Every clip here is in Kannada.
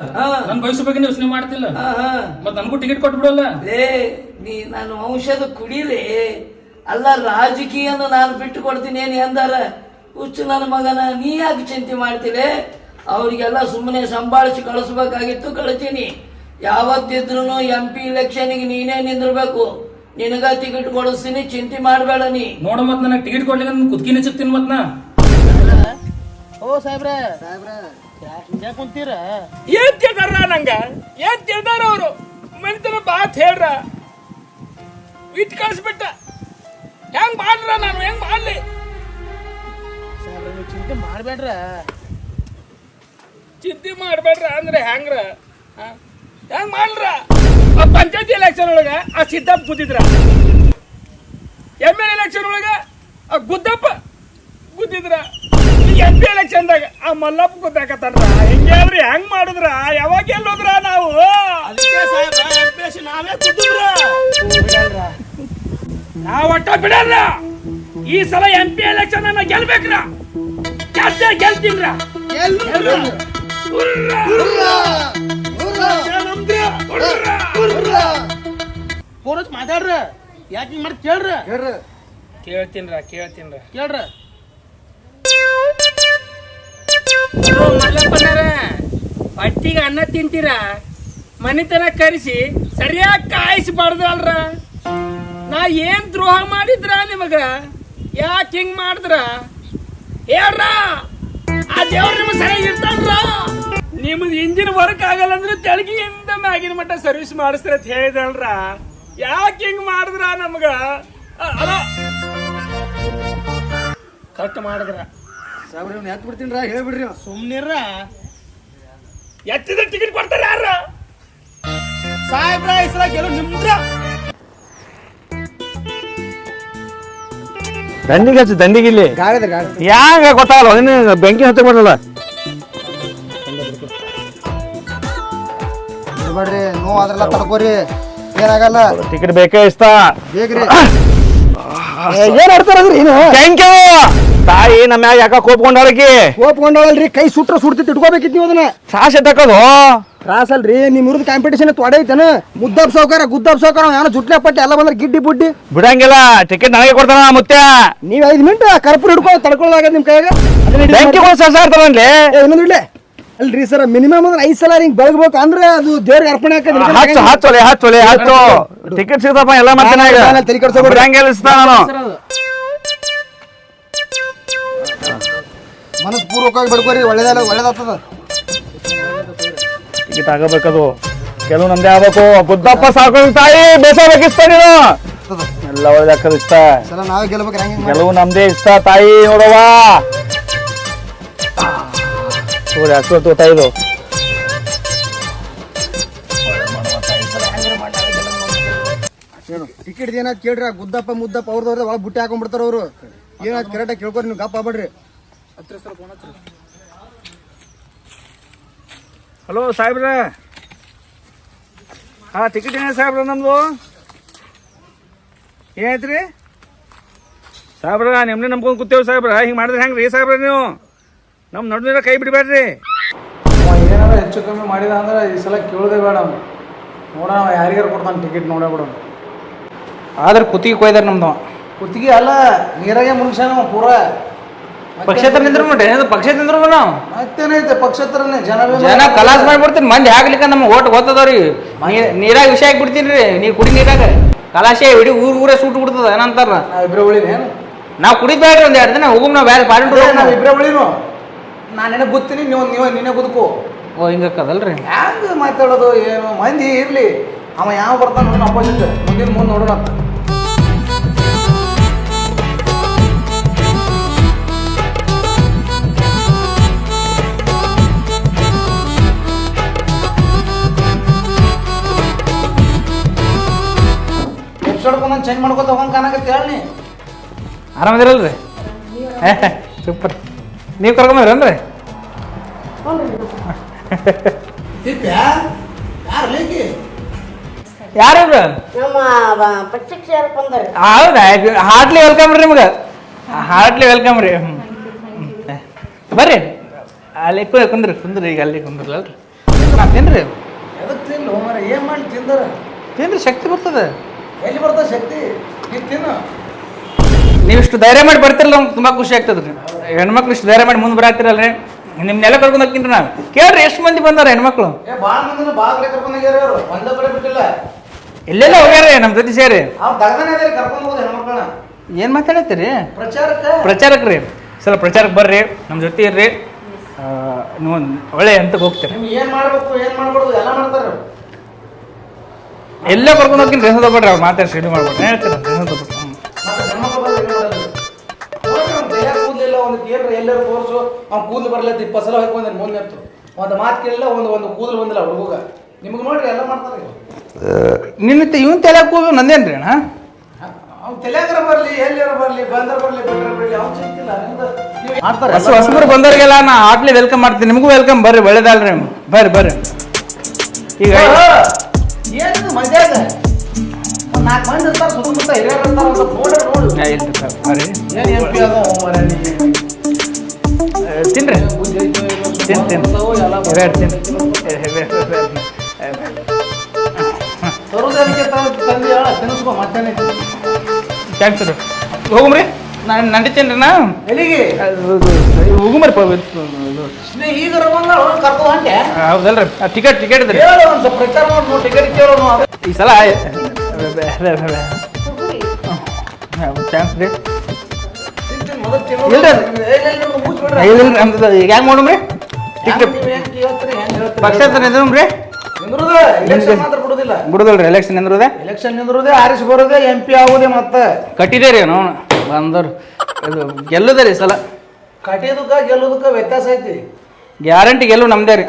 ಹಾ. ನನ್ ಭವಿಷ್ಯ ಬಗ್ಗೆ ಯೋಚನೆ ಮಾಡ್ತಿಲ್ಲ. ಮತ್ ನನ್ಗೂ ಟಿಕೆಟ್ ಕೊಟ್ಬಿಡಲ್ಲ. ಲೇ ನೀ ನಾನು ಔಷಧ ಕುಡಿಲೇ. ಅಲ್ಲ ರಾಜಕೀಯನ ನಾನು ಬಿಟ್ಟು ಕೊಡ್ತೀನಿ ಏನ್ ಎಂದಾರ? ಹುಚ್ಚು ನನ್ನ ಮಗನ ನೀ ಯಾಕೆ ಚಿಂತೆ ಮಾಡ್ತೀರಿ ಅವರಿಗೆಲ್ಲ ಸುಮ್ಮನೆ ಸಂಭಾಳಿಸಿ ಕಳಿಸ್ಬೇಕಾಗಿತ್ತು ಕಳಿತೀನಿ ಯಾವತ್ತಿದ್ರು ಎಂ ಪಿ ಇಲೆಕ್ಷನ್ಗೆ ನೀನೇ ನಿಂದಿರ್ಬೇಕು. ನಿನಗ ಟಿಕೆಟ್ ಕೊಡಿಸ್ತೀನಿ ಚಿಂತೆ ಮಾಡಬೇಡ ನೀ. ನೋಡ ಮತ್ ನನಗೆ ಟಿಕೆಟ್ ಕೊಡ್ಲಿಕ್ಕೆ ನನ್ ಕುದ್ಕಿನ ಮತ್ತ ಮತ್ ನಾ. ಓ ಸಾಹೇಬ್ರೆ. ಸಾಹೇಬ್ರ. ಹಿಂಗ್ಯಾಕ್ ಕುಂತೀರ ಏನ್ ತಿಳ್ದಾರ ನಂಗ? ಏನ್ ತಿಳ್ದಾರ ಅವರು? ಮನಿತನ ಬಾತ್ ಹೇಳ್ರ? ಇಟ್ ಕಳ್ಸ್ಬಿಟ್ಟ. ಹೆಂಗ್ ಮಾಡ್ರ ನಾನು? ಹೆಂಗ್ ಮಾಡ್ಲಿ? ನೀವು ಚಿಂತೆ ಮಾಡ್ಬೇಡ್ರ ಚಿಂತೆ ಮಾಡ್ಬೇಡ್ರ ಅಂದ್ರೆ ಹೆಂಗ್ರ? ಹೆಂಗ್ ಮಾಡ್ರ? ಪಂಚಾಯತಿ ಎಲೆಕ್ಷನ್ ಒಳಗ ಆ ಸಿದ್ದಪ್ಪ ಗುದ್ದಿದ್ರ. ಎಂ ಎಲ್ ಎಲೆಕ್ಷನ್ ಒಳಗ ಆ ಗುದ್ದಪ್ಪ ಗುದ್ದಿದ್ರ. ಎಂ ಪಿ ಎಲೆಕ್ಷನ್ದಾಗ ಆ ಮಲ್ಲಪ್ಪ ಗೊತ್ತಾಕತ್ತಾರ ಹಿಂಗೆ ಹೇಳ್ರಿ ಹೆಂಗ್ ಮಾಡುದ್ರ? ಯಾವಾಗ ಎಲ್ಲೋದ್ರ ನಾವು? ನಾವೇ ಕುದ್ದಿವ್ರ ನಾವ್ ಒಟ್ಟ ಬಿಡಲ್ಲ. ಈ ಸಲ ಎಂ ಪಿ ಎಲೆಕ್ಷನ್ ಅನ್ನ ಗೆಲ್ಬೇಕ್ರ. ಗೆದ್ದೆ ಗೆಲ್ತೀನ್ರ. ಮಾತಾಡ್ರ. ಯಾಕೆ ಮಾಡಿ ಕೇಳ್ರ? ಕೇಳ್ತೀನ್ರ ಕೇಳ್ತೀನ್ರ. ಕೇಳ್ರ. ಹೊಟ್ಟಿಗೆ ಅನ್ನ ತಿಂತೀರ? ಮನೆತನ ಕರೆಸಿ ಸರಿಯಾಗಿ ಕಾಯಿಸ್ಬಾರ್ದಲ್ರ ನಾ ಏನ್ ದ್ರೋಹ ಮಾಡಿದ್ರ ನಿಮಗ? ಯಾಕೆ ಹಿಂಗ್ ಮಾಡಿದ್ರ? ಹೇಳ್ರ? ಆ ದೇವ್ರ ನಿಮ್ ಸರಿಯಾಗಿ ಇರ್ತಾನ್ರ ನಿಮ್ದು ಇಂಜಿನ್ ವರ್ಕ್ ಆಗಲ್ಲ ಅಂದ್ರೆ ತೆಳಗಿಯಿಂದ ಮ್ಯಾಗಿನ ಮಟ್ಟ ಸರ್ವಿಸ್ ಮಾಡಿಸ್ತೀರ ಅಂತ ಹೇಳಿದಲ್ರ? ಯಾಕೆ ಹಿಂಗ್ ಮಾಡಿದ್ರ ನಮ್ಗ? ಅಲ್ಲ. ಕಟ್ ಮಾಡಿದ್ರ. ಸಾಹೇಬ್ರ ಇವ್ನ ಎತ್ ಬಿಡ್ತೀನ್ರ? ಹೇಳ್ಬಿಡ್ರಿ ಸುಮ್ನಿರ್ರ. ಎತ್ತಿದ ಟಿಕೆಟ್ ಕೊಡ್ತಾರೆ ಯಾರ? ಸಾಹೇಬ್ರ ಈ ಸಲ ಗೆಲುವು ನಿಮ್ದ್ರ? ದಂಡಿಗೆ ಹಚ್ಚು ದಂಡಿಗೆ ಇಲ್ಲಿ. ಯಾಕ ಗೊತ್ತಾಗಲ್ಲ ಇನ್ನು ಬೆಂಕಿ ಹಚ್ಚ ಬಿಡಲ್ಲ ಬಿಡ್ರಿ ನೋವು ಅದ್ರಲ್ಲ ತಡ್ಕೋರಿ. ಏನಾಗಲ್ಲ. ಟಿಕೆಟ್ ಬೇಕೇ ಇಷ್ಟ. ಬೇಕ್ರಿ ಏನ್ ಹಾಡ್ತಾರ ಏನು ಥ್ಯಾಂಕ್ ಯು ತಾಯಿ ನಮ್ಮ ಮ್ಯಾಗ ಯಾಕ ಕೋಪ್ಕೊಂಡಾಳಕಿ ಕೋಪ್ಕೊಂಡವಲ್ರಿ ಕೈ ಸುಟ್ರ ಸುಡ್ತಿತ್ತು ಇಟ್ಕೋಬೇಕಿತ್ತು ನೀವು ಅದನ್ನ. ತ್ರಾಸ ಎತ್ತಕದು ತ್ರಾಸ ಅಲ್ರಿ ನಿಮ್ ಇವ್ರದ್ದು ಕಾಂಪಿಟೇಷನ್ ತೊಡೈತಾನ ಮುದ್ದಪ್ ಸೌಕರ್ಯ ಗುದ್ದಪ್ ಸೌಕರ ಏನೋ ಜುಟ್ಲೆ ಪಟ್ಟಿ ಎಲ್ಲ ಬಂದ್ರೆ ಗಿಡ್ಡಿ ಬುಡ್ಡಿ ಬಿಡಂಗಿಲ್ಲ ಟಿಕೆಟ್ ನನಗೆ ಕೊಡ್ತಾನ ಮುತ್ತೆ ನೀವ್ ಐದ್ ಮಿನಿಟ್ ಕರ್ಪೂರ ಹಿಡ್ಕೊ ತಡ್ಕೊಳ್ಳಾಗ ನಿಮ್ ಕೈಗೆ ಬೆಂಕಿ ಸರ್ ತಗೊಂಡ್ಲಿ? ಇನ್ನೊಂದು ಇಡ್ಲೆ. ಅಲ್ರಿ ಸರ್ ಮಿನಿಮಮ್ ಅಂದ್ರೆ ಐದ್ ಸಲ ಹಿಂಗ್ ಬೆಳಗ್ಬೇಕು ಅಂದ್ರೆ ಅದು ದೇವ್ರಿಗೆ ಅರ್ಪಣೆ ಹಚ್ಚು ಹಚ್ಚೊಲೆ ಹಚ್ಚೊಲೆ ಹಚ್ಚು ಟಿಕೆಟ್ ಸಿಗ್ತಪ್ಪ ಎಲ್ಲ ಮಾಡ್ತಾನೆ ನಾನು ತಲೆ ಕಡ್ಸೋ ಬಿಡಂಗಿಲ್ಲ ನಾನು. ಮನಸ್ಪೂರ್ವಕವಾಗಿ ಬಡ್ಕೋರಿ ಒಳ್ಳೇದಲ್ಲ ಒಳ್ಳೇದಾಗ್ತದ. ಟಿಕೆಟ್ ಆಗಬೇಕದು ಕೆಲವು ನಂದೇ ಆಗ್ಬೇಕು. ಬುದ್ದಪ್ಪ ಸಾಕು ತಾಯಿ ಬೇಸಬೇಕಿಷ್ಟ ನೀನು? ಎಲ್ಲ ಒಳ್ಳೆ ಇಷ್ಟ. ಸಲ ನಾವೇ ಗೆಲ್ಬೇಕು ಹೆಂಗ್ ಕೆಲವು ನಮ್ದೇ ಇಷ್ಟ ತಾಯಿ ನೋಡವ್ವ. ನೋಡಿ ಹಸು ತೋಟ ಇದು. ಏನು ಟಿಕೆಟ್ ಏನಾದ್ ಕೇಳ್ರಿ ಗುದ್ದಪ್ಪ ಮುದ್ದಪ್ಪ ಅವ್ರದ್ದು ಒಳಗೆ ಬುಟ್ಟಿ ಹಾಕೊಂಡ್ಬಿಡ್ತಾರ ಅವರು. ಏನಾದ್ ಕರೆಕ್ಟಾಗಿ ಕೇಳ್ಕೊರಿ ನೀವು ಗಪ್ಪ ಆಗ್ಬೇಡ್ರಿ. ಹಲೋ ಸಾಹೇಬ್ರ. ಹಾ ಟಿಕೆಟ್ ಏನ ಸಾಹೇಬ್ರ ನಮ್ದು? ಏನಾಯ್ತ್ರಿ? ಸಾಹೇಬ್ರ ನಿಮ್ನೆ ನಂಬ್ಕೊಂಡು ಕೂತೇವ್ ಸಾಹೇಬ್ರ. ಹಿಂಗೆ ಮಾಡಿದ್ರೆ ಹೆಂಗ್ರಿ ಸಾಹೇಬ್ರ ನೀವು? ನಮ್ಮ ನಡುವಿನ ಕೈ ಬಿಡಬೇಡ್ರಿ. ಏನಾರ ಹೆಚ್ಚು ಕಮ್ಮಿ ಮಾಡಿದ ಅಂದ್ರೆ ಈ ಸಲ ಕೇಳೋದೇ ಬೇಡ ನೋಡ ನೋಡೋಣ ಯಾರಿಗಾರ ಕೊಡ್ತಾನೆ ಟಿಕೆಟ್ ನೋಡೇ ಬಿಡೋಣ ಆದ್ರೆ ಕುತ್ತಿಗೆ ಕೊಯ್ದಾರೆ ನಮ್ದು ಕುತ್ತಿಗೆ ಅಲ್ಲ ನೀರಾಗೆ ಮುನ್ಸಾನ ಪೂರ. ಪಕ್ಷೇತರ ನಿಂದ್ರು ನೋಡ್ರಿ ಪಕ್ಷ ಪಕ್ಷೇತರ ನಿಂದ್ರು ನಾವು? ಮತ್ತೇನೈತೆ ಪಕ್ಷೇತರನೇ ಜನ ಜನ ಕಲಾಸ್ ಮಾಡ್ಬಿಡ್ತೀನಿ ಮಂದಿ ಆಗ್ಲಿಕ್ಕ ನಮ್ಮ ಓಟ್ ಗೊತ್ತದವ್ರಿ. ನೀರಾಗ ವಿಷಯ ಬಿಡ್ತೀನಿ ರೀ ನೀ ಕುಡಿ ನೀರಾಗ. ಕಲಾಶೆ ಇಡೀ ಊರ್ ಊರೇ ಸೂಟ್ ಬಿಡ್ತದ ಏನಂತಾರ? ನಾವ್ ಉಳಿನೇ ನಾವು ಕುಡಿಬೇಡ್ರಿ ಒಂದ್ ಎರಡು ದಿನ ಹೋಗುಮ್ ನಾವು ಬೇರೆ ಪಾರಿ ನಾವು ಇಬ್ರೇ ಉಳಿನು. ನಾನು ನಿನಗೆ ಗೊತ್ತೀನಿ ನೀವು ನೀವು ನೀನೇ ಬದುಕು ಓ ಹಿಂಗಕ್ಕದಲ್ರಿ? ಹ್ಯಾಂಗ ಮಾತಾಡೋದು ಏನು? ಮಂದಿ ಇರ್ಲಿ. ಅವ ಯಾವ ಬರ್ತಾನ ಅಪೋಸಿಟ್ ಮುಂದಿನ ಮುಂದೆ ನೋಡೋಣ ಬಂದಂಗೆ ಚೇಂಜ್ ಮಾಡ್ಕೊತ ಹೋಗಂಗೆ ಕಾಣಕತ್ತೆ ಹೇಳಿ ಆರಾಮದಿರಲ್ರಿ? ಸೂಪರ್ ನೀವು ಕರ್ಕೊಂಬರ್ರಿ ಯಾರು ಲೇಕಿ? ಯಾರು ಹೌದಾ? ಹಾರ್ಟ್ಲಿ ವೆಲ್ಕಮ್ ರೀ ನಿಮ್ಗೆ. ಹಾರ್ಟ್ಲಿ ವೆಲ್ಕಮ್ ರೀ. ಬರ್ರಿ. ಅಲ್ಲಿ ಕುಂದ್ರಿ ಕುಂದ್ರಿ ಈಗ ಅಲ್ಲಿ ಕುಂದ್ರಲ್ರಿ ನಾ ತಿನ್ರಿ ಎದಕ್ಕೆ ತಿನ್ಲು ಏನು ಮಾಡಿ ತಿಂದಾರ? ತಿನ್ರಿ ಶಕ್ತಿ ಬರ್ತದೆ. ಎಲ್ಲಿ ಬರ್ತದೆ ಶಕ್ತಿ ನೀವು ತಿನ್ನು. ನೀವು ಇಷ್ಟು ಧೈರ್ಯ ಮಾಡಿ ಬರ್ತಿರಲ್ಲ ನಮ್ಗೆ ತುಂಬ ಖುಷಿ ಆಗ್ತದೆ. ರೀ ಹೆಣ್ಮಕ್ಳು ಇಷ್ಟು ಧೈರ್ಯ ಮಾಡಿ ಮುಂದೆ ಬರಾತಿರಲ್ರಿ ನಿಮ್ನೆಲ್ಲ ಕರ್ಕೊಂಡು ಹೋಗ್ತೀನಿ ನಾವು. ಕೇಳ್ರಿ ಎಷ್ಟು ಮಂದಿ ಬಂದಾರ ಹೆಣ್ಮಕ್ಳು? ಏ ಭಾಳ ಮಂದಿನ ಭಾಳ ಕಡೆ ಕರ್ಕೊಂಡು ಹೋಗ್ಯಾರ ಅವರು ಒಂದೇ ಕಡೆ ಬಿಟ್ಟಿಲ್ಲ. ಎಲ್ಲೆಲ್ಲ ಹೋಗ್ಯಾರ ನಮ್ಮ ಜೊತೆ ಸೇರಿ. ಅವ್ರು ದಗದನೇ ಅದೇ ಕರ್ಕೊಂಡು ಹೋಗೋದು ಹೆಣ್ಮಕ್ಳನ್ನ. ಏನು ಮಾತಾಡತ್ತೀರಿ? ಪ್ರಚಾರಕ್ಕೆ? ಪ್ರಚಾರಕ್ಕೆ ರೀ ಸಲ ಪ್ರಚಾರಕ್ಕೆ ಬರ್ರಿ ನಮ್ಮ ಜೊತೆ ಇರ್ರಿ. ಆ, ನೀವು ಒಂದ್ ಒಳ್ಳೆ ಹಂತಕ್ಕೆ ಹೋಗ್ತೀರಿ. ನಿಮ್ಗೆ ಏನು ಮಾಡಬೇಕು ಏನು ಮಾಡ್ಬಾರ್ದು ಎಲ್ಲ ಮಾಡ್ತಾರೆ ಎಲ್ಲ ಕರ್ಕೊಂಡು ಹೋಗ್ತೀನಿ. ರೆಸ ತಗೊಳ್ರಿ ಅವ್ರು ಮಾತಾಡಿ ರೆಡಿ ಮಾಡ್ಬೋದು ಹೇಳ್ತೀನಿ ರೆಸ ತಗೊಳ್ರಿ ಎಲ್ಲರೂ ತೋರಿಸು ಅವ್ನು ಕೂದಲು ಇಪ್ಪತ್ತು ಸಲ ಹೋಗ್ಕೊಂಡ್ರೆ ಒಂದು ಮಾತು ಕೇಳಿಲ್ಲ ಒಂದು ಒಂದು ಕೂದಲು ಬಂದಿಲ್ಲ ಹುಡುಗ. ನಿಮ್ಗೆ ನೋಡ್ರಿ ಎಲ್ಲ ಮಾಡ್ತಾರೆ ನಿನ್ನ ಇವನ್ ಹೋಗಿ ನಂದೇನ್ರಿ ಅಣ್ಣ? ಅವ್ನು ಬರಲಿ ಬರಲಿ ಬಂದ್ರ ಬರಲಿ ಬಿಟ್ರೆ ಬಿಡಲಿ ಅವ್ನು ಚಿಂತಿಲ್ಲ ನಿಮ್ದು ಮಾಡ್ತಾರೆ ಹೊಸ ಹೊಸಬರು ಬಂದವರಿಗೆಲ್ಲ ನಾ ಆಟ್ಲಿ ವೆಲ್ಕಮ್ ಮಾಡ್ತೀನಿ. ನಿಮಗೂ ವೆಲ್ಕಮ್ ಬರ್ರಿ ಒಳ್ಳೇದಲ್ರಿ ಬರ್ರಿ ಬರ್ರಿ. ಈಗ ಏನು ಒಂದು ನಾಲ್ಕು ಮಂದಿ ಇರ್ತಾರೆ ಸುತ್ತಮುತ್ತ ಹಿರಿಯರು ಇರ್ತಾರೆ ಒಂದು ನೋಡ್ರಿ ನೋಡು. ಸರ್. ಏನು ಎಂ ಪಿ ಅದ ಮನೆಯಲ್ಲಿ ಏ, ತಿನ್ರಿ. ತಿನ್ ತಿನ್. ಇವ್ಯಾಡ್ ತಿನ್. ಏ, ಇವ್ಯಾಡ್, ಇವ್ಯಾಡ್. ಏ, ತರೋದಕ್ಕೆ ತಂದು ಹೇಳ ತಿನ್ನಿಸ್ಕೊ ಮತ್ತೆ ಥ್ಯಾಂಕ್ಸ್ ರೀ ಹೋಗುಮ್ರಿ. ನಾನು ನಂಡಿತೀನಿ ನಾ? ಎಲ್ಲಿಗೆ? ಹೋಗುಮರಿ ಹೌದಲ್ರಿ. ಟಿಕೆಟ್ ಟಿಕೆಟ್ ಇದ್ರಿ. ಹೇಳು ಒಂದು ಪ್ರಚಾರ ಮಾಡಿ ಟಿಕೆಟ್ ಕೇಳೋನು ಈ ಸಲ ಚಾನ್ಸ್ ರೀ. ಇಲ್ರಿ ಅದು. ಈಗ ಹೆಂಗೆ ಮಾಡೋಮ್ರಿ ಟಿಕೆಟ್ ಪಕ್ಷೇತರ ನಿಂದ್ರಮ್ರಿ ಎಲೆಕ್ಷನ್ ಮಾತ್ರ ಬಿಡುದಿಲ್ಲ. ಬಿಡುದಲ್ರಿ ಎಲೆಕ್ಷನ್ ನಿಂದ್ರದೆ? ಎಲೆಕ್ಷನ್ ನಿಂದ್ರುದೇ ಆರಿಸಿ ಬರೋದೇ ಎಂ ಪಿ ಆಗೋದೇ ಮತ್ತೆ. ಕಟ್ಟಿದೆ ರೀ ನಾವು ಬಂದವ್ರು ಇದು ಗೆಲ್ಲುದ ರೀ ಸಲ. ಕಟ್ಟಿಯೋದಕ್ಕ ಗೆಲ್ಲೋದಕ್ಕ ವ್ಯತ್ಯಾಸ ಐತಿ. ಗ್ಯಾರಂಟಿ ಗೆಲ್ಲು ನಮ್ದೇ ರೀ.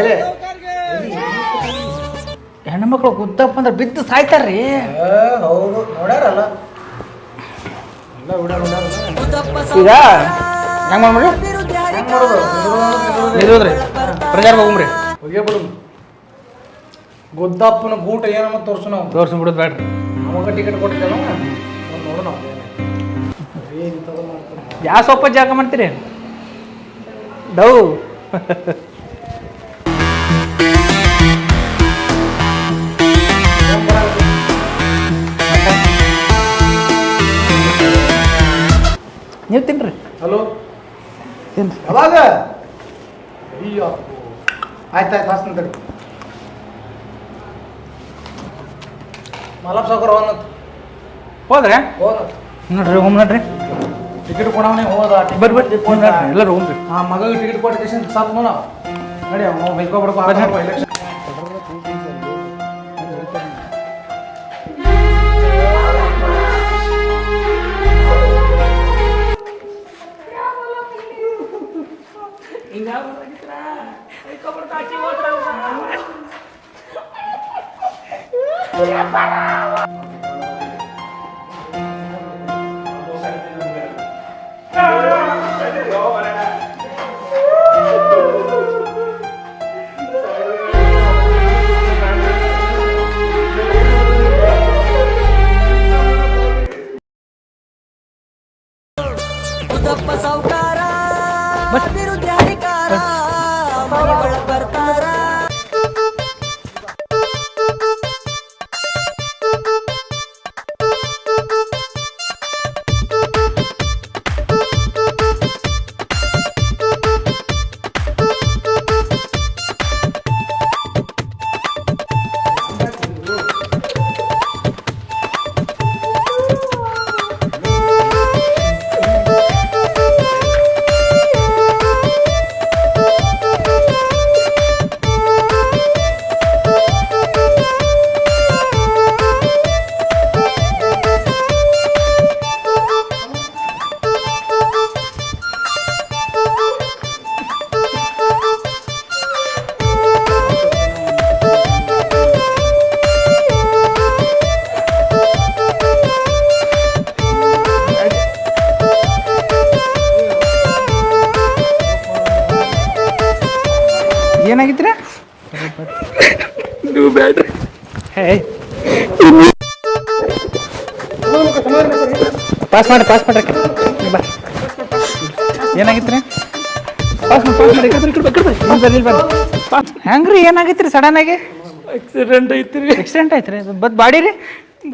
ಎಲೆ? ಹೆಣ್ಮಕ್ಳು ಗುದ್ದಪ್ಪ ಅಂದ್ರೆ ಬಿದ್ದು ಸಾಯ್ತಾರ್ರಿ. ಏ, ಹೌದು. ನೋಡ್ಯಾರಲ್ಲ. ಎಲ್ಲ ನೋಡ್ಯಾರಲ್ಲ ಈಗ ಹೆಂಗ್ ಮಾಡ್ಬಿಡ್ರಿ ಹೆಂಗ್ ಮಾಡೋದು ನಿಲ್ಲೋದ್ರಿ ಪ್ರಚಾರ ಹೋಗ್ರಿ ಹೋಗೇ ಬಿಡು ಗುದ್ದಪ್ಪನ ಗೂಟ ಏನಮ್ಮ ತೋರ್ಸು ನಾವು. ತೋರ್ಸಿ ಬಿಡೋದು ಬೇಡ್ರಿ ನಮಗ ಟಿಕೆಟ್ ಕೊಟ್ಟಿದ್ದಲ್ಲ ನೋಡೋಣ ನೋಡು ನಾವು. ಯಾವ ಸೊಪ್ಪ ಜಾಗ ಮಾಡ್ತೀರಿ? ಡೌ. ನೀವು ತಿನ್ರಿ. ಹಲೋ? ತಿನ್ರಿ. ಅವಾಗ ಅಯ್ಯೋ. ಆಯ್ತು ಆಯ್ತು ಹಾಸ್ತೀನಿ ತಡಿ. ಮಲಪ್ ಸಾವ್ಕಾರ ಹೋದ ಹೋದ್ರೆ? ಹೋದ ನೋಡ್ರಿ ಹೋಮ್ ನೋಡ್ರಿ. ಟಿಕೆಟ್ ಕೊಡವನೇ ಹೋದ ಬರ್ರಿ ಬರ್ರಿ. ನೋಡ್ರಿ ಎಲ್ಲರೂ ರೀ ಆ ಮಗಳಿಗೆ ಟಿಕೆಟ್ ಕೊಟ್ಟು ಸಾಕು ನೋಡ. ನಡಿ ಅವ್ನು ಬೈಕೋಬಿಡ್ಕೊ ಎಲೆಕ್ಷನ್ ಏನಾಗಿತ್ರಿ ನೀವು ಬ್ಯಾಡ್ರಿ ಹೇ ಪಾಸ್ ಮಾಡಿ ಪಾಸ್ ಮಾಡ್ರಿ. ಬಾ. ಏನಾಗಿತ್ರಿ? ಹೆಂಗ್ರಿ ಏನಾಗೈತ್ರಿ ಸಡನ್ ಆಗಿ? ಆಕ್ಸಿಡೆಂಟ್ ಐತ್ರಿ. ಆಕ್ಸಿಡೆಂಟ್ ಐತ್ರಿ ಬಟ್ ಬಾಡಿ ರೀ?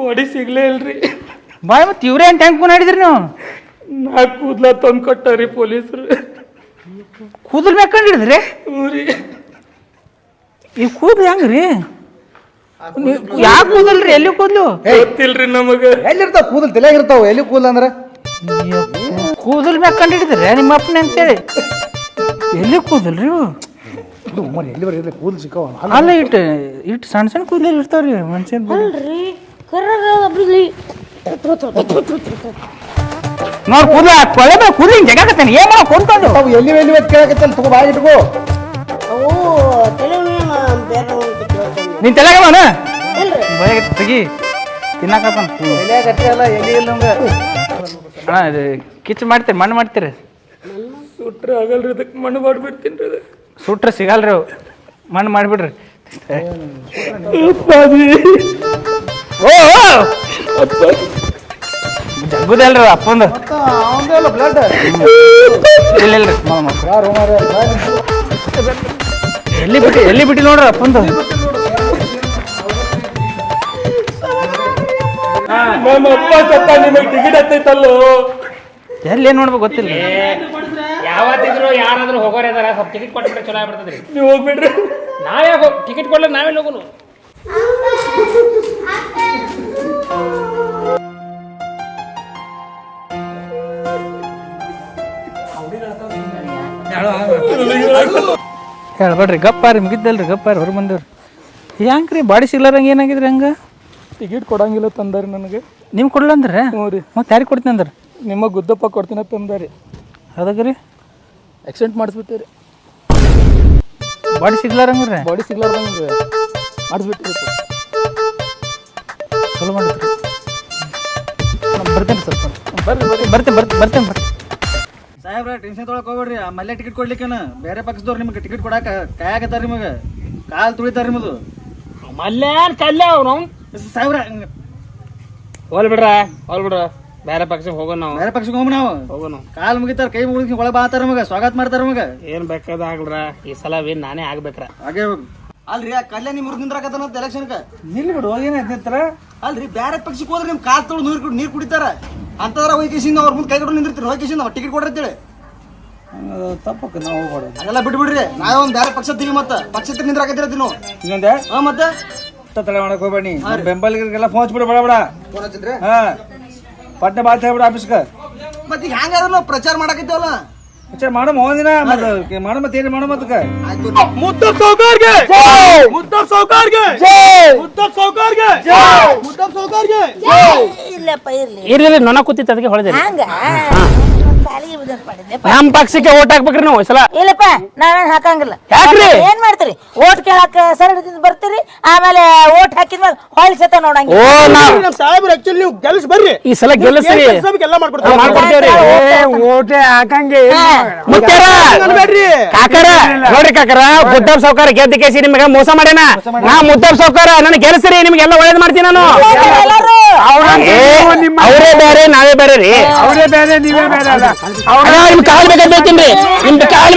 ಬಾಡಿ ಸಿಗ್ಲೇ ಇಲ್ರಿ. ಬಾಯ್ ಮತ್ತೆ ಇವ್ರೇ ಏನು ಟ್ಯಾಂಕ್ ಮಾಡಿದ್ರಿ ನೀವು? ನಾ ಕೂದ್ಲ ತಂದು ಕೊಟ್ಟಾರಿ ಪೊಲೀಸರು. ಕೂದಲ್ ಮ್ಯಾಕೊಂಡ್ ಹಿಡಿದ್ರಿ ಊರಿ ಈ ಕೂದಲು ಹೆಂಗ್ರಿ? ಯಾಕೆ ಕೂದಲ್ರಿ? ಎಲ್ಲಿ ಕೂದಲು? ಗೊತ್ತಿಲ್ರಿ ನಮಗ. ಎಲ್ಲಿರ್ತಾವ ಕೂದಲ್? ತಲೆಯಾಗಿರ್ತಾವ ಎಲ್ಲಿ ಕೂದಲ್ ಅಂದ್ರ? ಕೂದಲ್ ಮ್ಯಾಗ ಕಂಡು ಹಿಡಿದ್ರೆ ನಿಮ್ಮ ಅಪ್ಪನ ಅಂತೇಳಿ. ಎಲ್ಲಿ ಕೂದಲ್ರಿ ಇವು? ಎಲ್ಲಿ ಬರೀ ಕೂದಲ್ ಸಿಕ್ಕವ? ಅಲ್ಲ. ಇಟ್ಟು ಇಟ್ಟು ಸಣ್ಣ ಸಣ್ಣ ಕೂದಲು ಇರ್ತಾವ್ರಿ ಮನುಷ್ಯನ್ ಅಲ್ರಿ ಕರ್ರಗ ಬಿಡ್ಲಿ ನೋಡ್ ಕೂದಲ ಕೊಳೆ ಮೇಲೆ ಕೂದಲು ಹಿಂಗೆ ಜಗಾಕತ್ತೇನೆ. ಏನ್ ಮಾಡೋ ಕೊಂಡ್ಕೊಂಡು ಅವು ಎಲ್ಲಿ ಎಲ್ಲಿ ಅಂತ ಕೇಳಕತ್ತಲ್ಲ ತಗೋ ಬಾಯಿ ಇಟ್ಕೋ. ಅವು ನಿನ್ ತಲೆಗವನ ಇಲ್ರಿ. ಭಯ ತೆಗಿ. ತಿನ್ನಕತ್ತಾನ ಎಲ್ಲಿ ಇಲ್ಲ ನಮ್ಗೆ. ಅಣ್ಣ ಇದು ಕಿಚ್ಚು ಮಾಡ್ತೀರಿ ಮಣ್ಣು ಮಾಡ್ತೀರಿ? ಸುಟ್ರೆ ಆಗಲ್ರಿ ಅದಕ್ಕೆ ಮಣ್ಣು ಮಾಡ್ಬಿಡ್ತೀನಿ ರೀ ಸುಟ್ರೆ ಸಿಗಲ್ರಿ ಅವು. ಮಣ್ಣು ಮಾಡಿಬಿಡ್ರಿ. ಓ ಜಗ್ಗುದಲ್ರಿ ಅಪ್ಪಂದು ಬ್ಲಡ್ ಇಲ್ಲ ಇಲ್ರಿ ಎಲ್ಲಿ ಬಿಟ್ಟು ಎಲ್ಲಿ ಬಿಟ್ಟು ನೋಡ್ರಿ ಅಪ್ಪಂದು ನಮ್ಮ ಅಪ್ಪ ಸತ್ತ ನಿಮಗೆ ಟಿಕೆಟ್ ಹತ್ತೈತಲ್ಲೋ? ಎಲ್ಲಿ ಏನ್ ನೋಡ್ಬೇಕು ಗೊತ್ತಿಲ್ಲ. ಯಾವತ್ತಿದ್ರು ಯಾರಾದ್ರೂ ಹೋಗೋರ ಇದಾರ ಸ್ವಲ್ಪ ಟಿಕೆಟ್ ಕೊಟ್ಬಿಟ್ರೆ ಚಲೋ ಆಗ್ಬಿಡ್ತದ್ರಿ. ನೀವು ಹೋಗ್ಬಿಡ್ರಿ. ನಾವೇ ಟಿಕೆಟ್ ಕೊಡ್ಲಿಕ್ಕೆ ನಾವೇ ಹೋಗೋನು? ಹೇಳ್ಬೇಡ್ರಿ ಗಪ್ಪಾರಿ ಮುಗಿದ್ದಲ್ರಿ ಗಪ್ಪಾರಿ ಹೊರ ಬಂದವ್ರಿ. ಹೆಂಗ್ರಿ ಬಾಡಿ ಸಿಗ್ಲಾರಂಗ ಏನಾಗಿದ್ರಿ ಹಂಗ? ಟಿಕೆಟ್ ಕೊಡಂಗಿಲ್ಲ ತಂದಾರಿ ನನಗೆ. ನೀವು ಕೊಡ್ಲ ಅಂದ್ರೆ? ಹ್ಞೂ ರೀ. ಮತ್ತೆ ಯಾರಿಗೆ ಕೊಡ್ತೀನಿ ಅಂದ್ರೆ? ನಿಮ್ಮ ಗುದ್ದಪ್ಪ ಕೊಡ್ತೀನಿ ತಂದಾರಿ. ಅದಕ್ಕೆ ಆಕ್ಸಿಡೆಂಟ್ ಮಾಡಿಸ್ಬಿಟ್ಟಿರಿ. ಬಾಡಿ ಸಿಗ್ಲಾರಂಗ್ರೆ ಬಾಡಿ ಸಿಗ್ಲಾರ್ದಂಗೆ ಮಾಡಿಸ್ಬಿಟ್ಟಿರಿ ಚಲೋ ಮಾಡಿದ್ರಿ ಬರ್ತೀನಿ ಸರ್ ಬರ್ರಿ ಬರ್ರಿ. ಬರ್ತೀನಿ ಬರ್ತೀನಿ ಬರ್ತೀನಿ ಬರ್ತೀನಿ. ಸಾಹೇಬ್ರ ಟೆನ್ಷನ್ ತೊಗೊಳಕ್ ಹೋಗ್ಬೇಡ್ರಿ. ಆ ಮಲ್ಲೆ ಟಿಕೆಟ್ ಕೊಡ್ಲಿಕ್ಕೇನ? ಬೇರೆ ಪಕ್ಷದವ್ರು ನಿಮ್ಗೆ ಟಿಕೆಟ್ ಕೊಡಾಕ ಕಾಯಾಕತ್ತಾರ ನಿಮಗೆ? ಕಾಲ್ ತುಳಿತಾರ ನಿಮ್ಮದು ಮಲ್ಯಾನ್ ಕಲ್ಯ ಅವ್ನು? ಸಾಹೇಬ್ರ ಹೋಲ್ ಬಿಡ್ರ ಹೋಲ್ ಬಿಡ್ರ. ಬೇರೆ ಪಕ್ಷಕ್ಕೆ ಹೋಗೋಣ ನಾವು. ಬೇರೆ ಪಕ್ಷಕ್ಕೆ ಹೋಗ್ ನಾವು. ಹೋಗೋಣ. ಕಾಲ್ ಮುಗಿತಾರ ಕೈ ಮುಗಿದ್ ಒಳಗೆ ಬಾತಾರ ನಮಗ ಸ್ವಾಗತ ಮಾಡ್ತಾರ ನಮಗ ಏನ್ ಬೇಕಾದ ಆಗ್ಲ್ರ ಈ ಸಲ ವಿನ್ ನಾನೇ ಆಗ್ಬೇಕ್ರ. ಹಾಗೆ ಅಲ್ರಿ ಆ ಕಲ್ಯಾಣಿ ಮುರಿದ್ ನಿಂದ್ರಾಕತ್ತಾನ ಎಲೆಕ್ಷನ್ಕ ನಿಲ್ ಬಿಡು ಏನಾಯ್ತಾರ ಅಲ್ರಿ ಬೇರೆ ಪಕ್ಷಕ್ಕೆ ಹೋದ್ರೆ ನಿಮ್ ಕಾಲ್ ತೊಳ್ ನೀರು ನೀರು ಕುಡಿತಾರ. ಅಂತದ್ರ ಹೋಯ್ಕೇಸಿಂದ ಅವ್ರ ಮುಂದೆ ಕೈ ಕೊಟ್ಟು ನಿಂದಿರ್ತೀರಿ. ಹೋಯ್ಕೇಸಿಂದ ಟಿಕೆಟ್ ಕೊಡ್ರಿ ಅಂತೇಳಿ. ತಪ್ಪಕ್ಕೆ ನಾವು ಹೋಗ್ಬಾರ್ದು ಅದೆಲ್ಲ ಬಿಟ್ಬಿಡ್ರಿ. ನಾವೇ ಒಂದ್ ಬೇರೆ ಪಕ್ಷ ತೀವಿ ಮತ್ತ. ಪಕ್ಷ ನಿಂದ್ರಾಕತ್ತೀರ ನೀವು? ಇನ್ನೊಂದೇ ಹಾ ಮತ್ತೆ? ತಲೆ ಮಾಡಕ್ ಹೋಗ್ಬೇಡಿ. ಬೆಂಬಲಿಗರಿಗೆಲ್ಲ ಫೋನ್ ಹಚ್ಬಿಡ ಬಡ ಬಡ. ಹಾ. ಪಟ್ನೆ ಬಾತ್ ಹೇಳ್ಬಿಡ ಆಫೀಸ್ಗ ಮತ್ತೆ ಈಗ ಹ್ಯಾಂಗಾದ್ರ ನಾವು ಪ್ರಚಾರ ಮಾಡಕತ್ತೇವಲ್ಲ? ವಿಚಾರ ಮಾಡೋ ಹೋದಿನ ಮತ್ತೆ ಮಾಡೋ ಮತ್ತೆ ಏನು ಮಾಡಮ್ ಅದಕ್ಕೆ. ಮುದ್ದಪ್ ಸೌಕಾರ್ಗೆ! ಮುದ್ದಪ್ ಸೌಕಾರ್ಗೆ! ಮುದ್ದಪ್ ಸೌಕಾರ್ಗೆ! ಮುದ್ದಪ್ ಸೌಕಾರ್ಗೆ! ಇಲ್ಲಪ್ಪ ಇರ್ಲಿ. ಇರ್ಲಿ ನೊಣ ಕೂತಿತ್ತು ಅದಕ್ಕೆ ಹೊಳೆದೆ ಹಂಗ ನಮ್ ಪಕ್ಷಕ್ಕೆ ಓಟ್ ಹಾಕ್ಬೇಕ್ರಿ ನೀವು ಈ ಸಲ. ಇಲ್ಲಪ್ಪ ನಾವೇನ್ ಹಾಕಂಗಿಲ್ಲ. ಯಾಕ್ರಿ? ಏನ್ ಮಾಡ್ತೀರಿ? ಓಟ್ ಕೇಳಾಕ ಸರಳದಿಂದ ಬರ್ತೀರಿ ಆಮೇಲೆ ಓಟ್ ಹಾಕಿದ್ಮೇಲೆ ಹೊಳ್ ಸತ ನೋಡಂಗಿಲ್ಲ. ಓ ನಾವ್ ನಮ್ಮ ಸಾಹೇಬ್ರು ಆಕ್ಚುಲಿ ನೀವು ಗೆಲ್ಸ್ ಬರ್ರಿ. ಈ ಸಲ ಗೆಲ್ಲಿಸ್ರಿ. ಎಲ್ಲ ಮಾಡ್ಕೊಡ್ತಾರೆ. ಮಾಡ್ಕೊಡ್ತೇವ್ರಿ ಓಟೆ ಹಾಕಂಗೆ ಮುತ್ಯಾರ ಅನ್ಬೇಡ್ರಿ? ಕಾಕರ ನೋಡ್ರಿ ಕಾಕರ ಮುದ್ದಬ್ ಸೌಕಾರ ಗೆದ್ದ ಕೇಸಿ ನಿಮಗೆ ಮೋಸ ಮಾಡ್ಯಾನ. ನಾ ಮುದ್ದಬ್ ಸೌಕಾರ ನನ್ನ ಗೆಲ್ಸ್ರಿ ನಿಮ್ಗೆಲ್ಲ ಒಳ್ಳೇದ್ ಮಾಡ್ತೀನಿ ನಾನು. ಎಲ್ಲರೂ ಅವರೇ ಬೇರೆ ನಾವೇ ಬೇರೆ ರೀ. ಅವರೇ ಬೇರೆ ನೀವೇ ಬೇರೆ ಅಲ್ಲ. ನಿಮ್ ಕಾಲ್ ಬೇಕಾದ್ ಬೇಕೇನ್ರಿ ನಿಮ್ ಕಾಲ್?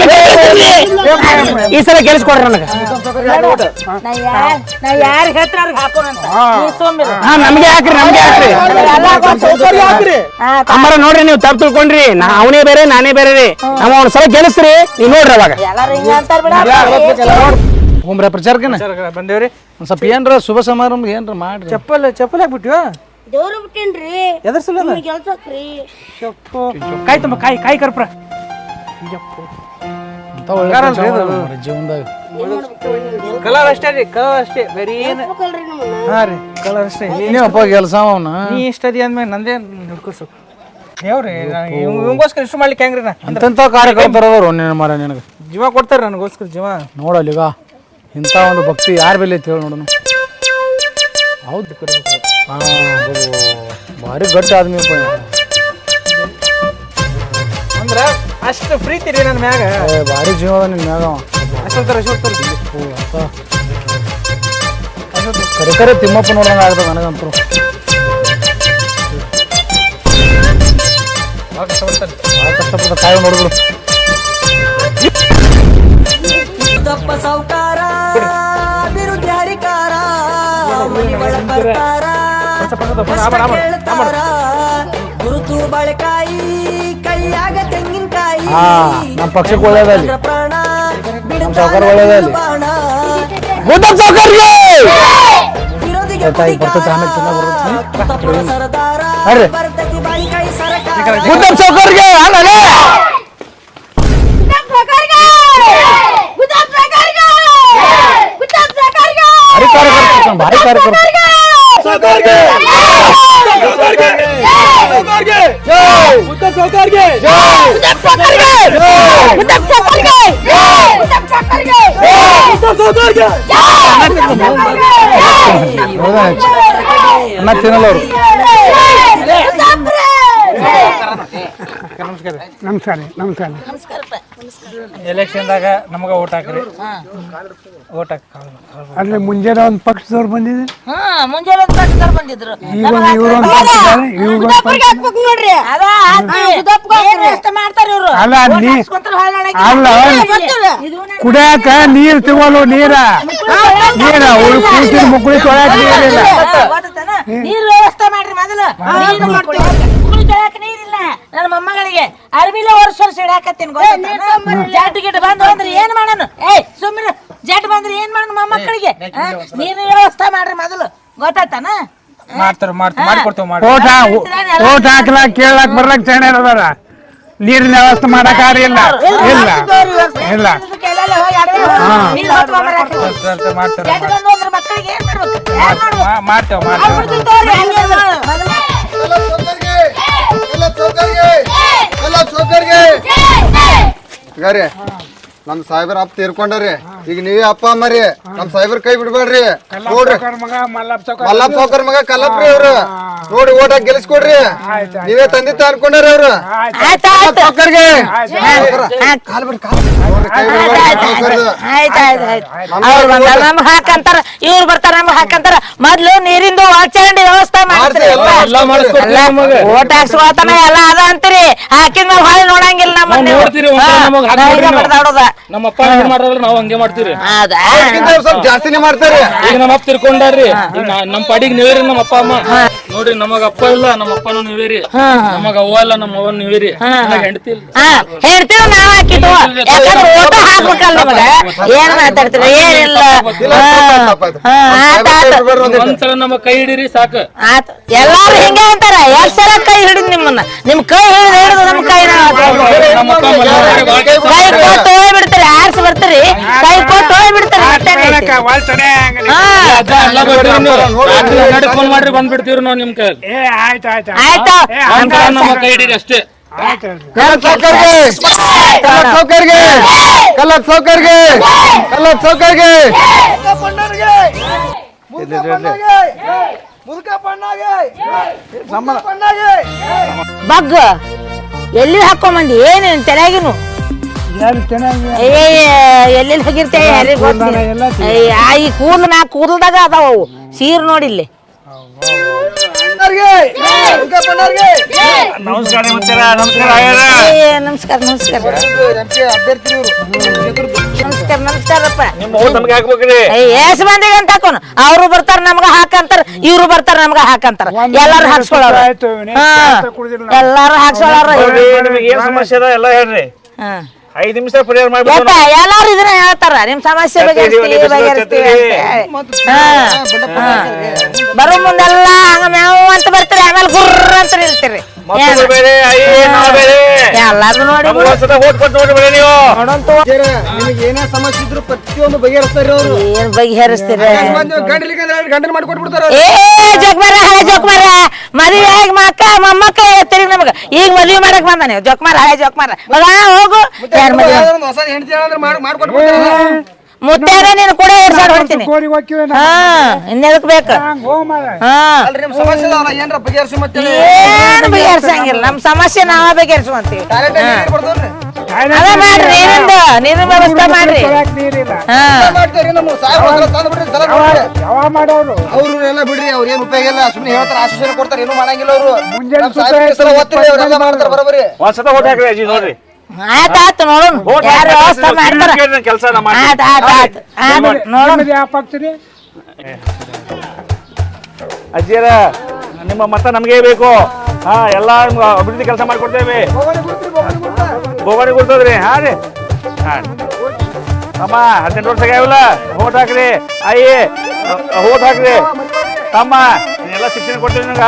ಈ ಸಲ ಗೆಲ್ಸ್ಕೊಡ್ರಿ ನನಗೆ. ಹಾ ನಮ್ಗೆ ಹಾಕ್ರಿ ನಮ್ಗೆ ಹಾಕ್ರಿ. ಅಮ್ಮರ ನೋಡ್ರಿ ನೀವು ತಪ್ಪು ತಿಳ್ಕೊಂಡ್ರಿ. ನಾ ಅವನೇ ಬೇರೆ ನಾನೇ ಬೇರೆ ರೀ. ನಮ್ಮ ಅವ್ನ ಸಲ ಗೆಲ್ಸ್ರಿ ನೀವ್ ನೋಡ್ರಿ ಅವಾಗ. ಎಲ್ಲಾರು ಹಿಂಗ ಅಂತಾರ ಬಿಡ ಹೋಮ್ರ ಪ್ರಚಾರಕ್ಕೆ ಬಂದೇವ್ರಿ ಒಂದ್ ಸ್ವಲ್ಪ ಏನ್ರ ಶುಭ ಸಮಾರಂಭ ಏನ್ರ ಮಾಡ್ರಿ. ಚಪ್ಪಲ್ ಚಪ್ಪಲ್ ಹಾಕ್ಬಿಟ್ಟಿವ ದೇವ್ರು ಬಿಟ್ಟೇನ್ರಿ. ಎದ್ರ ಸಲ ನಿಮ್ಗ್ ಕೆಲ್ಸಕ್ರಿ ಕಾಯಿ ತುಂಬ ಕಾಯಿ ಕಾಯಿ ಕರ್ಪ್ರ. ಜೀವನದಾಗ? ಕಲರ್ ಅಷ್ಟೇ ರೀ ಕಲರ್ ಅಷ್ಟೇ ಬೇರೆ ಏನು? ಬೇಕಲ್ರಿ ನಮ್ಮನ್ನ. ಹಾ ರೀ ಕಲರ್ ಅಷ್ಟೇ. ಕೆಲಸ ಅವನ ನೀ ಇಷ್ಟದಿ ಅಂದ್ಮೇಲೆ ನಂದೇ ಹಿಡ್ಕೊಸು ದೇವ್ರಿ ಇವಂಗೋಸ್ಕರ ಇಷ್ಟು ಮಾಡ್ಲಿಕ್ಕೆ ಹೆಂಗ್ರಿ ನಾ? ಎಂತೆಂಥ ಕಾರ್ಯಕರ್ತರು ಅದಾರು ನಿನ್ನ ಮರ ನಿನಗೆ? ಜೀವ ಕೊಡ್ತಾರೆ ನನಗೋಸ್ಕರ ಜೀವ. ನೋಡಲ್ಲೀಗ ಇಂಥ ಒಂದು ಭಕ್ತಿ ಯಾರ ಬೆಲೆ ಐತಿ ಹೇಳಿ ನೋಡೋಣ. ಹೌದು ಹಾಂ ಭಾರಿ ಗಟ್ಟಿ ಆದ್ಮಿ ಅಪ್ಪ ಇವ. ಅಂದ್ರ ಅಷ್ಟು ಪ್ರೀತಿ ರೀ ನನ್ನ ಮ್ಯಾಗ. ಏ ಭಾರಿ ಜೀವ ಅದ ನಿನ್ನ ಮ್ಯಾಗ ಅವ. ಅಷ್ಟೊತ್ತರ ಅಷ್ಟೊತ್ತರ ಓ. ಕರೆ ಕರೆ ತಿಮ್ಮಪ್ಪ ನೋಡ್ದಂಗೆ ಆಗ್ತದೆ ನನಗಂತೂ. ಭಾಳ ಕಷ್ಟಪಟ್ಟ ತಾಯಿ ನೋಡಿದ್ರು ಗುರುತು ಬಾಳೆಕಾಯಿ ಕೈಯಾಗ ತೆಂಗಿನಕಾಯಿ. ನಮ್ಮ ಪಕ್ಷಕ್ಕೆ ಒಳ್ಳೇದಲ್ಲಿ ಪ್ರಾಣ ನಮ್ಮ ಸಾವುಕಾರ ಒಳ್ಳೇದಲ್ಲಿ ಮುದ್ದಪ್ಪ ಸಾವುಕಾರ್ಗೆ ವಿರೋಧಿಗೆ ಆಯ್ತಾ, ಆಮೇಲೆ ಜೈ ಜೈ ಜೈ ಜೈ ಜೈ ಜೈ ಅನ್ನ ತಿನ್ನಲ್ಲ ಅವರು ನಮಸ್ಕಾರ. ನಮಸ್ಕಾರ. ಎಲೆಕ್ಷನ್ದಾಗ ನಮಗ ಓಟ್ ಹಾಕ್ರಿ. ಓಟ್ ಹಾಕಿ ಅಂದ್ರೆ ಮುಂಜಾನೆ ಒಂದು ಪಕ್ಷದವ್ರು ಬಂದಿದೆ ಹಾ ಮುಂಜಾನೆ ಒಂದ್ ಪಕ್ಷದವ್ರು ಬಂದಿದ್ರು. ಈಗ ಒಂದು ಇವ್ರು ಒಂದು ಪಕ್ಷ ಇದ್ದಾರೆ, ಇವ್ರು ಒಂದು ಪಕ್ಷ ಅದ ಏನ್ ವ್ಯವಸ್ಥೆ ಮಾಡ್ತಾರ ಇವ್ರು? ಅಲ್ಲ, ನೀ- ಅಲ್ಲ. ಕುಡಿಯಾಕ ನೀರ್ ತಗೊಳ್ಳು ನೀರ. ನೀರ ಕೂತಿನ ಕೂಸಿನ ಮಕ್ಕಳಿಗೆ ತೊಳ್ಯಾಕ ನೀರಿಲ್ಲ ನೀರ್ ವ್ಯವಸ್ಥೆ ಮಾಡ್ರಿ ಮೊದಲು. ನೀರು ಮಾಡ್ತೀವಿ ಮಕ್ಕಳು ತೊಳ್ಯಾಕ ನೀರಿಲ್ಲ ನನ್ನ ಮೊಮ್ಮಗಳಿಗೆ ಅರ್ಬಿಲೆ ವರ್ಷ ವರ್ಷ ಇಡಾಕತ್ತೀನಿ ಜಾಟ್ ಗಿಟ್ ಬಂದು ಅಂದ್ರೆ ಏನ್ ಮಾಡೋಣ ಏಯ್ ಸುಮ್ಮನೆ ಜಾಟ್ ಬಂದ್ರೆ ಏನ್ ಮಾಡೋಣ ಮೊಮ್ಮಕ್ಕಳಿಗೆ ನೀನು ನೀರಿನ ವ್ಯವಸ್ಥೆ ಮಾಡ್ರಿ ಮೊದಲು ಗೊತ್ತಾತನ ಮಾಡ್ತಾರ ಮಾಡ್ಕೊಡ್ತೇವೆ ಮಾಡಿಕೊಡ್ತೇವೆ ಮಾಡಿ ಓಟ್ ಓಟ್ ಹಾಕ್ಲಾಕ್ ಕೇಳಾಕ್ ಬರ್ಲಾಕ್ ಚೆನ್ನ ಅದಾರ ನೀರಿನ ವ್ಯವಸ್ಥೆ ಮಾಡಕ್ ಇಲ್ಲ ಇಲ್ಲ ಇಲ್ಲ ಮಾಡ್ತೇವೆ ಹೊತ್ಕೊಂಬರಾಕ. ಮಾಡ್ತಾರ ಜಾಟ್ ಬಂದು ಅಂದ್ರೆ ಮಕ್ಕಳಿಗೆ ಏನ್ ಮಾಡ್ಬೇಕು ನಮ್ ಸಾಹೇಬ್ರ ಅಪ್ಪ ತೀರ್ಕೊಂಡ್ರಿ. ಈಗ ನೀವೇ ಅಪ್ಪ ಅಮ್ಮರಿ. ನಮ್ ಸಾಹೇಬ್ರ ಕೈ ಬಿಡ್ಬೇಡ್ರಿ. ನೋಡ್ರಿ. ಮಗ ಮಲ್ಲಪ್ಪ ಸೌಕರ್ ಮಗ. ಕಲ್ಲಪ್ರಿ ಅವ್ರು ನೋಡಿ ಓಟ ಗೆಲ್ಸ್ಕೊಡ್ರಿ. ನೀವೇ ತಂದಿತ್ತ ಅನ್ಕೊಂಡ್ರಿ ಅವ್ರು. ಸೌಕರ್ಗೆ. ಕಾಲ್ ಬಿಡ್ ಕಾಲ್ ಹಾಕಂತಾರ. ಇವ್ರು ಬರ್ತಾರ ನಮ್ಗೆ ಹಾಕಂತಾರ. ಮೊದ್ಲು ನೀರಿಂದು ಒಳಚರಂಡಿ ವ್ಯವಸ್ಥೆ ಮಾಡ್ತೀರಿ. ಓಟ್ ಹಾಕ್ಸ್ಕೊತಾನ ಎಲ್ಲ ಅದ ಅಂತೀರಿ. ಹಾಕಿದ್ಮೇಲೆ ಮೇಲೆ ಹೊಳ್ಳಿ ನೋಡಂಗಿಲ್ಲ ನಮ್ಮ ನಮಗ್ ನಮ್ಮ ಅಪ್ಪ ಏನ್ ಮಾಡ್ರಲ್ಲ ನಾವು ಹಂಗೆ ಮಾಡ್ತೀವಿ ಹೌದಾ ಅವ್ರ್ಕಿಂತ ಸ್ವಲ್ಪ ಜಾಸ್ತಿನೇ ಮಾಡ್ತಾರೆ ಈಗ ನಮ್ಮ ಅಪ್ಪ ತಿರ್ಕೊಂಡಾರ್ರಿ ಈಗ ನಾ- ನಮ್ಮ ಪಾಡಿಗೆ ನೀವೇರಿ ನಮ್ಮ ಅಪ್ಪ ಅಮ್ಮ ನೋಡ್ರಿ ನಮಗ ಅಪ್ಪ ಇಲ್ಲ ನಮ್ಮ ಅಪ್ಪನೂ ನೀವೇರಿ. ನಮಗ ಅವ್ವ ಇಲ್ಲ ನಮ್ಮ ಅವ್ವ ನೀವೇರಿ. ಹೆಂಡತಿ ಇಲ್ಲ. ಹಾ ಹೇಳ್ತೀವಿ ನಾವ್ ಹಾಕಿದ್ವು ಯಾಕಂದ್ರೆ ಓಟ ಹಾಕ್ಬೇಕಲ್ಲ ನಮಗ? ಏನ್ ಮಾತಾಡ್ತೀರಿ? ಏನಿಲ್ಲ. ಇಲ್ಲ, ತಪ್ಪಾಯ್ತು, ತಪ್ಪಾಯ್ತು. ಹಾ, ಆತ್ ಆತ್. ಒಂದ್ಸಲ ನಮ್ಮ ಕೈ ಹಿಡೀರಿ ಸಾಕು. ಆತ್. ಎಲ್ಲಾರು ಹಿಂಗೆ ಅಂತಾರ. ಎರಡ್ ಸಲ ಕೈ ಹಿಡಿದ್ ನಿಮ್ಮನ್ನ? ನಿಮ್ ಕೈ ಹಿಡಿದು ಹಿಡಿದು ನಮ್ ಕೈ ನಮ್ಮ ಅಪ್ಪ ಮಲ್ಯಾಳ್ರಿ ಬಾಳ್ ಕೆಲ್ಸ ಕೈ ಕೊಟ್ಟು ಹೋಗಿ ಬಿಡ್ತೀರಿ ಆರ್ಸಿ ಬರ್ತೀರಿ ಕೈ ಕೊಟ್ಟು ಹೋಗಿ ಬಿಡ್ತೀರಿ ಅಷ್ಟೇನೆ ಐತಿ. ಹಾ ಅಜ್ಜ ಎಲ್ಲ ಬರ್ತೀರಿ ನೀವು ರಾತ್ರಿ ಹನ್ನೆರಡು ಫೋನ್ ಮಾಡ್ರಿ ಬಂದ್ಬಿಡ್ತೀವ್ರಿ ನಾವ್ ನಿಮ್ ಕೈ ಏ ಆಯ್ತು ಆಯ್ತು ಆಯ್ತು. ಒಂದ್ಸಲ ನಮ್ಮ ಕೈ ಹಿಡೀರಿ ಅಷ್ಟೇ. ಬಗ್ ಎಲ್ಲಿ ಹಾಕೊಂಬಂದಿ ಏನೇನು ತಲೆಗಿನು ಯಾರು ಚೆನ್ನಾಗಿ ಏ ಎಲ್ಲಿ ಹೋಗಿರ್ತೇವೆ ಯಾರಿಗ್ ಗೊತ್ತಿಲ್ಲ. ಈ ಕೂದಲು ನಾ ಕೂದಲ್ದಾಗ ಅದಾವ ಅವು. ಸೀರ್ ನೋಡಿಲ್ಲಿ ನಮಸ್ಕಾರ ನಮಸ್ಕಾರ ನಮಸ್ಕಾರ ಏ, ನಮಸ್ಕಾರ ನಮಸ್ಕಾರ. ನಮಸ್ಕಾರ ನಮಸ್ಕಾರಪ್ಪ. ನಿಮ್ಮ ಊಟ ನಮ್ಗೆ ಹಾಕ್ಬೇಕ್ರಿ. ಎಸ್ ಮಂದಿಗೆ ಅಂತ ಹಾಕೋನು. ಅವ್ರು ಬರ್ತಾರ ನಮ್ಗ ಹಾಕಂತಾರ. ಇವ್ರು ಬರ್ತಾರ ನಮ್ಗ ಹಾಕಂತಾರ. ಎಲ್ಲಾರು ಹಾಕ್ಸ್ಕೊಳ್ಳೋರು. ಎಲ್ಲಾರು ಹಾಕ್ಸ್ಕೊಳ್ಳೋರು ನೋಡ್ರಿ ನಿಮಗೆ ಏನ್ ಸಮಸ್ಯೆ ಅದ ಎಲ್ಲ ಹೇಳ್ರಿ. ಹಾ. ಐದ್ ನಿಮಿಷ ಪರಿಹಾರ ಮಾಡ್ಬಿಟ್ಟು ಎಲ್ಲಾರು ಇದನ್ನ ಹೇಳ್ತಾರ? ನಿಮ್ ಸಮಸ್ಯೆ ಬಗೆಹರಿಸ್ತೀವಿ ಛತ್ರಿ, ಬಗೆಹರಿಸ್ತೀವಿ ಛತ್ರಿ. ಅಂತ. ಹಾ, ಹಾ. ಬರೋ ಮುಂದೆಲ್ಲ ಹಂಗ ಮ್ಯಾವ್ ಅಂತ ಬರ್ತೀರಿ ಆಮೇಲೆ ಗುರ್ರ ಅಂತ ನಿಲ್ತೀರಿ. ಮಕ್ಕಳು ಬೇರೆ ಅಯ್ಯ ನಾವು ಬೇರೆ. ಎಲ್ಲಾರು ನೋಡಿ ನಮ್ಗ್ ಒಂದ್ಸಲ ಓಟ್ ಕೊಟ್ಟು ನೋಡಿ ಬೇರೆ ನೀವು. ನಿಮಗೆ ಏನೇ ಸಮಸ್ಯೆ ಇದ್ರು ಪ್ರತಿಯೊಂದು ಬಗೆಹರಿಸ್ತಾರೆ ಅವರು ಏನ್ ಬಗೆಹರಿಸ್ತೀರಿ? ಗಂಡಲಿಗೆ ಗಂಡನ ಮಾಡ್ಕೊಟ್ಬಿಡ್ತಾರ ಏ ಜೋಕ್ಮಾರ ಹಳೆ ಜೋಕ್ಮಾರ ಮದುವೆ ಆಗಿ ಮಕ್ಕ ಮೊಮ್ಮಕ್ಕ ತಿರುಗಿ ನಮಗ. ಈಗ ಮದುವೆ ಮಾಡಕ್ ಬಂದ ನೀವು. ಜೋಕ್ಮಾರ ಹಳೆ ಜೋಕ್ಮಾರ ಮಗ ಹೋಗು. ಯಾರ್ ಮದ್ವೆ? ಮುತ್ತಾರ ನೀನು ಕೂಡ ಓಡ್ಸಾಡ್ ಹೊಡ್ತೀನಿ ಹಾ ಇನ್ನೆದಕ್ ಬೇಕು? ಹೋ ಏನ್ ಬಗೆಹರಿಸಂಗಿಲ್ಲ. ನಮ್ ಸಮಸ್ಯೆ ನಾವ ಬಗೆಹರಿಸುವಂತೀವಿ. ಅದ ಮಾಡ್ರಿ ನೀರಿಂದು ನೀರಿನ ವ್ಯವಸ್ಥೆ ಮಾಡ್ರಿ. ಹಾ. ಮಾಡೋರು. ಅವ್ರು ಎಲ್ಲ ಬಿಡ್ರಿ ಅವ್ರ ಏನ್ ಉಪಯೋಗ ಇಲ್ಲ ಸುಮ್ಮನೆ ಹೇಳ್ತಾರೆ ಆಶ್ವಾಸನೆ ಕೊಡ್ತಾರೆ ಏನು ಮಾಡಂಗಿಲ್ಲ ಅವರು. ಮುಂಜಾನೆ ಮಾಡ್ತಾರೆ ಬರೋಬರಿ ಒಂದ್ಸಲ ಓಟ್ ಹಾಕ್ರಿ ಅಜ್ಜಿ ನೋಡ್ರಿ. ನೋಡೋಣ. ಯಾರು ವ್ಯವಸ್ಥೆ ಮಾಡ್ತಾರ? ಕೆಲಸ ನೋಡೋಣ. ಯಾವ ಅಜ್ಜಿಯರ ನಿಮ್ಮ ಮತ ನಮಗೆ ಬೇಕು. ಹಾ ಎಲ್ಲ ಅಭಿವೃದ್ಧಿ ಕೆಲಸ ಮಾಡಿಕೊಡ್ತೇವೆ. ಬೋಗಣಿ ಕೊಡ್ತದ್ರಿ ಹಾ ರೀ. ಹಾ ತಮ್ಮ ಹದಿನೆಂಟು ವರ್ಷ ಆಗಿಲ್ಲ. ಹೋಟ್ ಹಾಕ್ರಿ ಅಯ್ಯ ಹೋಟ್ ಹಾಕ್ರಿ. ತಮ್ಮ ಎಲ್ಲ ಶಿಕ್ಷಣ ಕೊಡ್ತೀವಿ ನಿನಗ